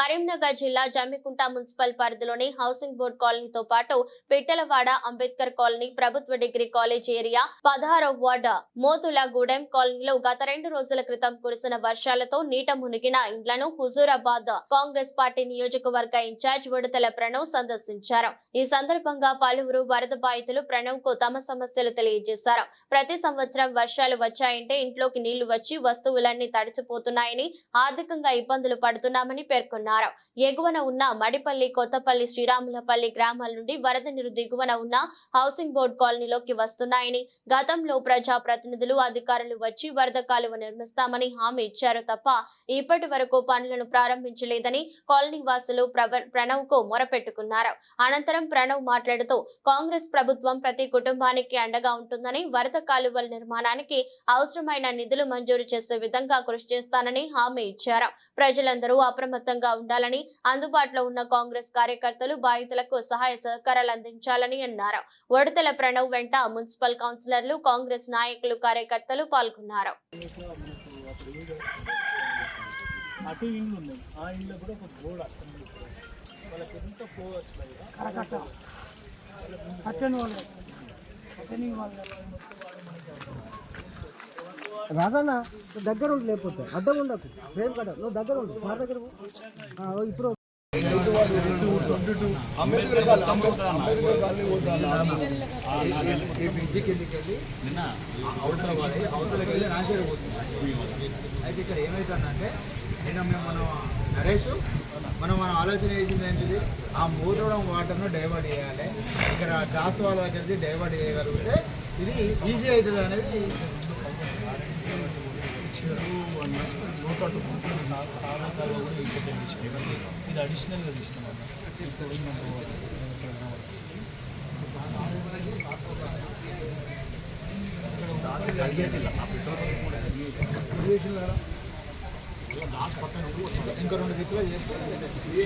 కరీంనగర్ జిల్లా జమ్మికుంట మున్సిపల్ పరిధిలోని housing board కాలనీతో పాటు పిట్టలవాడ అంబేద్కర్ కాలనీ ప్రభుత్వ డిగ్రీ కాలేజ్ ఏరియా పదహారవ వార్డు మోతులగూడెం కాలనీలో గత రెండు రోజుల క్రితం కురిసిన వర్షాలతో నీట మునిగిన ఇండ్లను హుజూరాబాద్ కాంగ్రెస్ పార్టీ నియోజకవర్గ ఇన్ఛార్జ్ విడతల ప్రణవ్ సందర్శించారు. ఈ సందర్భంగా పలువురు వరద బాధితులు ప్రణవ్కు తమ సమస్యలు తెలియజేశారు. ప్రతి సంవత్సరం వర్షాలు వచ్చాయంటే ఇంట్లోకి నీళ్ళు వచ్చి వస్తువులన్నీ తడిచిపోతున్నాయని ఆర్థికంగా ఇబ్బందులు పడుతున్నామని పేర్కొన్నారు. ఎగువన ఉన్న మడిపల్లి కొత్తపల్లి శ్రీరాములపల్లి గ్రామాల నుండి వరద నీరు దిగువన ఉన్న హౌసింగ్ బోర్డు కాలనీలోకి వస్తున్నాయని గతంలో ప్రజా ప్రతినిధులు అధికారులు వచ్చి వరద కాలువ నిర్మిస్తామని హామీ ఇచ్చారు తప్ప ఇప్పటి వరకు పనులను ప్రారంభించలేదని కాలనీ వాసులు ప్రణవ్కు మొరపెట్టుకున్నారు. అనంతరం ప్రణవ్ మాట్లాడుతూ కాంగ్రెస్ ప్రభుత్వం ప్రతి కుటుంబానికి అండగా ఉంటుందని వరద కాలువల నిర్మాణానికి అవసరమైన నిధులు మంజూరు చేసే విధంగా కృషి చేస్తానని హామీ ఇచ్చారు. ప్రజలందరూ అప్రమత్తంగా ఉండాలని అందుబాటులో ఉన్న కాంగ్రెస్ కార్యకర్తలు బాధితులకు సహాయ సహకారాలు అందించాలని అన్నారు. వడతల ప్రణవ్ వెంట మున్సిపల్ కౌన్సిలర్లు కాంగ్రెస్ నాయకులు కార్యకర్తలు పాల్గొన్నారు. అటు ఇండ్లు ఉన్నాయి ఆ ఇండ్లో కూడా ఒక గోడ. ఉంది. వాళ్ళకి ఎంత ఫ్లో వస్తుంది అట్టని వాళ్ళు అట్టని వాళ్ళు రాదన్న నువ్వు దగ్గర ఉండి లేకపోతే. అడ్డం ఉండకు. ఫ్రేమ్ కట్ట నువ్వు దగ్గర ఉండు. సార్ దగ్గర ఇప్పుడు అంబేద్కర్ ఈ బ్రిడ్జి వెళ్ళి అవతల పడి అవతలకి వెళ్ళి నాచేరు పోతుంది అయితే ఇక్కడ ఏమవుతుందంటే నిన్న మేము మనం నరేష్ మనం మన ఆలోచన చేసింది ఏంటిది ఆ మూతడం వాటర్ను డైవర్ట్ చేయాలి ఇక్కడ గ్లాస్ వాళ్ళ దగ్గరికి డైవర్ట్ చేయగలిగితే ఇది ఈజీ అవుతుంది అనేది ఇది అడిషనల్గా తీసినాం ఇంకా రెండు దిక్కులు చేస్తే